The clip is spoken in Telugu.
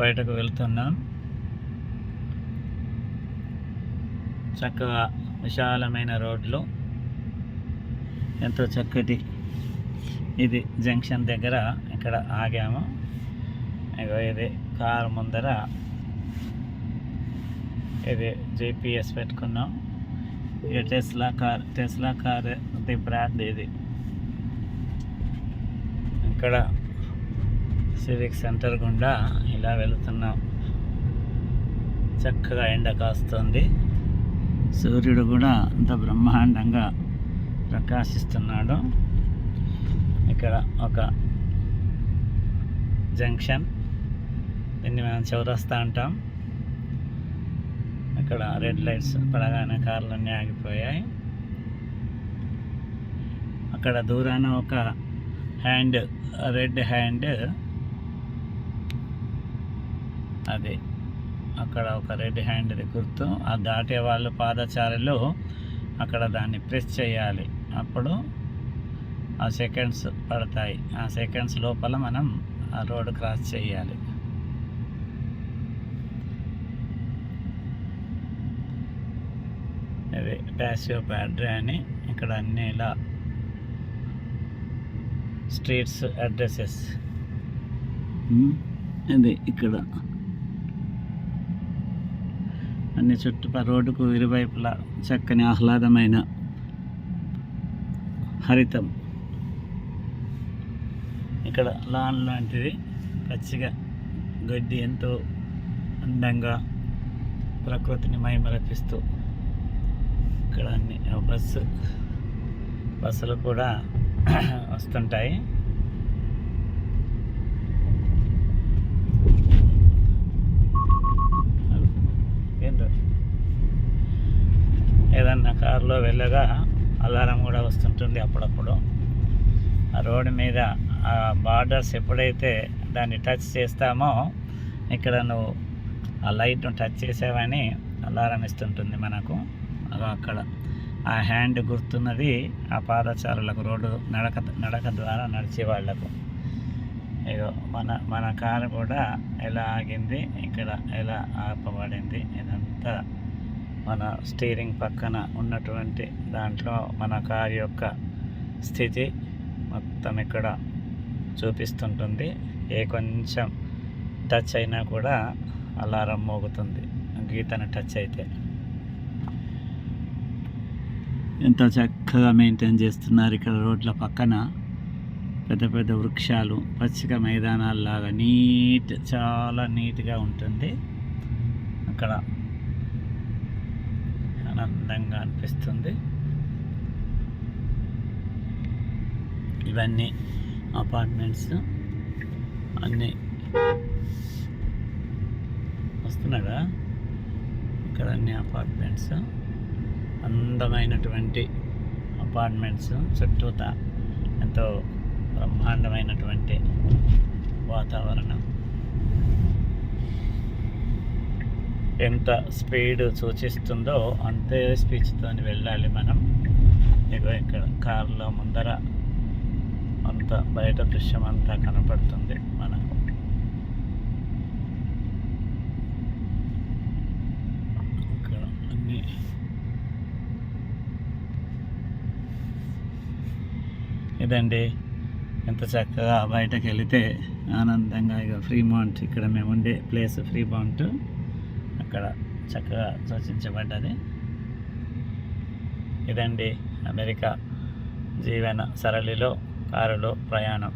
బయటకు వెళ్తున్నాం. చక్కగా విశాలమైన రోడ్లు. ఎంతో చక్కటి ఇది జంక్షన్ దగ్గర ఇక్కడ ఆగాము. ఇగో ఇది కారు ముందర ఇది జేపీఎస్ పెట్టుకున్నాం. ఇది Tesla car Tesla car the brand ఇది. ఇక్కడ సివిక్ సెంటర్ గుండా ఇలా వెళుతున్నాం. చక్కగా ఎండ కాస్తుంది. సూర్యుడు కూడా అంత బ్రహ్మాండంగా ప్రకాశిస్తున్నాడు. ఇక్కడ ఒక జంక్షన్. దీన్ని మనం చౌరస్తా అంటాం. ఇక్కడ రెడ్ లైట్స్ పడగానే కార్లన్నీ ఆగిపోయాయి. అక్కడ దూరాన ఒక హ్యాండ్ రెడ్ హ్యాండ్ అది. అక్కడ ఒక రెడ్ హ్యాండ్ది గుర్తు. ఆ దాటే వాళ్ళు పాదచారులు అక్కడ దాన్ని ప్రెస్ చేయాలి. అప్పుడు ఆ సెకండ్స్ పడతాయి. ఆ సెకండ్స్ లోపల మనం ఆ రోడ్ క్రాస్ చేయాలి. అదే ప్యాసివ్ ప్యాడ్రీ అని ఇక్కడ అన్ని ఇలా స్ట్రీట్స్ అడ్రసెస్. ఇది ఇక్కడ. అన్ని చుట్టూ రోడ్డుకు ఇరువైపులా చక్కని ఆహ్లాదమైన హరితం. ఇక్కడ లాన్ లాంటిది. పచ్చిగా గడ్డి ఎంతో అందంగా ప్రకృతిని మైమరపిస్తూ ఇక్కడ అన్ని బస్సు బస్సులు కూడా వస్తుంటాయి. ఏదన్నా కారులో వెళ్ళగా అలారం కూడా వస్తుంటుంది అప్పుడప్పుడు. ఆ రోడ్డు మీద ఆ బార్డర్స్ ఎప్పుడైతే దాన్ని టచ్ చేస్తామో ఇక్కడ నువ్వు ఆ లైట్ను టచ్ చేసావని అలారం ఇస్తుంటుంది మనకు. అక్కడ. ఆ హ్యాండ్ గుర్తున్నది ఆ పాదచారులకు రోడ్డు నడక నడక ద్వారా నడిచే వాళ్ళకు ఇగో మన మన కారు కూడా ఎలా ఆగింది ఇక్కడ ఎలా ఆపబడింది ఇదంతా మన స్టీరింగ్ పక్కన ఉన్నటువంటి దాంట్లో మన కార్ యొక్క స్థితి మొత్తం ఇక్కడ చూపిస్తుంటుంది. ఏ కొంచెం టచ్ అయినా కూడా అలారం మోగుతుంది. గీతను టచ్ అయితే. ఎంత చక్కగా మెయింటైన్ చేస్తున్నారు ఇక్కడ రోడ్ల పక్కన. పెద్ద పెద్ద వృక్షాలు పచ్చిక మైదానాల్లాగా నీట్ చాలా నీట్గా ఉంటుంది. అక్కడ ఆనందంగా అనిపిస్తుంది. ఇవన్నీ అపార్ట్మెంట్స్ అన్నీ వస్తున్నాడా ఇక్కడ అన్ని అపార్ట్మెంట్స్. అందమైనటువంటి అపార్ట్మెంట్స్. చుట్టూతా ఎంతో బ్రహ్మాండమైనటువంటి వాతావరణం. ఎంత స్పీడ్ సూచిస్తుందో అంతే స్పీచ్తో వెళ్ళాలి మనం. ఇగో ఇక్కడ కారులో ముందర అంత బయట దృశ్యం అంతా కనపడుతుంది మనకు. ఇక్కడ అన్ని ఇదండి. ఎంత చక్కగా బయటకు వెళితే ఆనందంగా ఇక ఫ్రీ మౌంట్ ఇక్కడ మేము ఉండే ప్లేస్ ఫ్రీ మౌంట్ ఇక్కడ చక్కగా సూచించబడ్డది ఇదండి అమెరికా జీవన సరళిలో కారులో ప్రయాణం.